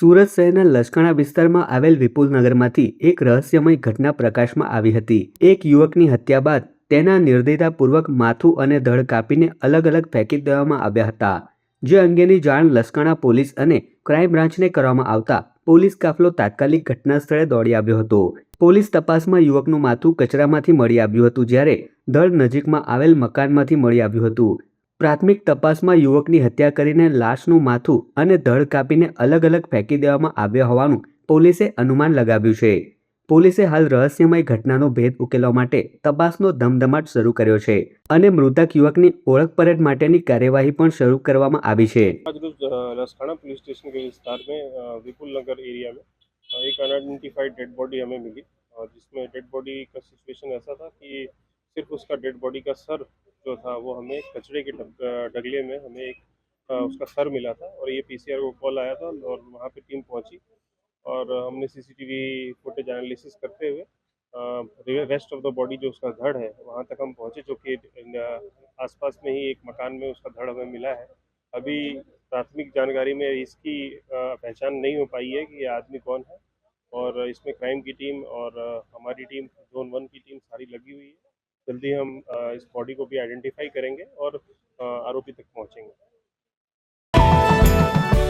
સુરત શહેરના લશ્કણા વિસ્તારમાં આવેલ વિપુલનગરમાંથી એક રહસ્યમય ઘટના પ્રકાશમાં આવી હતી. એક યુવકની હત્યા બાદ તેના નિર્દયતાપૂર્વક માથું અને ધડ કાપીને અલગ અલગ ફેંકી દેવામાં આવ્યા હતા. જે અંગેની જાણ લશ્કણા પોલીસ અને ક્રાઇમ બ્રાન્ચને કરવામાં આવતા પોલીસ કાફલો તાત્કાલિક ઘટના સ્થળે દોડી આવ્યો હતો. પોલીસ તપાસમાં યુવકનું માથું કચરામાંથી મળી આવ્યું હતું, જ્યારે ધડ નજીકમાં આવેલ મકાનમાંથી મળી આવ્યું હતું. પ્રાથમિક તપાસમાં યુવકની હત્યા કરીને લાશનું માથું અને ધડ કાપીને અલગ અલગ ફેંકી દેવામાં આવ્યા હોવાનું પોલીસે અનુમાન લગાવ્યું છે પોલીસે હાલ રહસ્યમય ઘટનાનો ભેદ ઉકેલવા માટે તપાસનો ધમધમાટ શરૂ કર્યો છે અને મૃતક યુવકની ઓળખ પરેડ માટેની કાર્યવાહી પણ શરૂ કરવામાં આવી છે आज रोज अ, लसखाना पुलिस स्टेशन के विस्तार में अ, विपुल नगर एरिया में अ, एक अनआइडेंटिफाइड डेड बॉडी हमें मिली और जिसमें डेड बॉडी का सिचुएशन ऐसा था कि सिर्फ उसका डेड बॉडी का सर जो था, वो हमें कचरे के डगले में हमें एक उसका सर मिला था और ये पीसीआर को कॉल आया था और वहाँ पे टीम पहुँची और हमने सीसीटीवी फुटेज एनालिसिस करते हुए रेस्ट ऑफ़ द बॉडी जो उसका धड़ है, वहाँ तक हम पहुँचे, जो कि आसपास में ही एक मकान में उसका धड़ हमें मिला है। अभी प्राथमिक जानकारी में इसकी पहचान नहीं हो पाई है कि ये आदमी कौन है और इसमें क्राइम की टीम और हमारी टीम जोन वन की टीम सारी लगी हुई है। जल्दी हम अ, इस बॉडी को भी आइडेंटिफाई करेंगे और अ, आरोपी तक पहुंचेंगे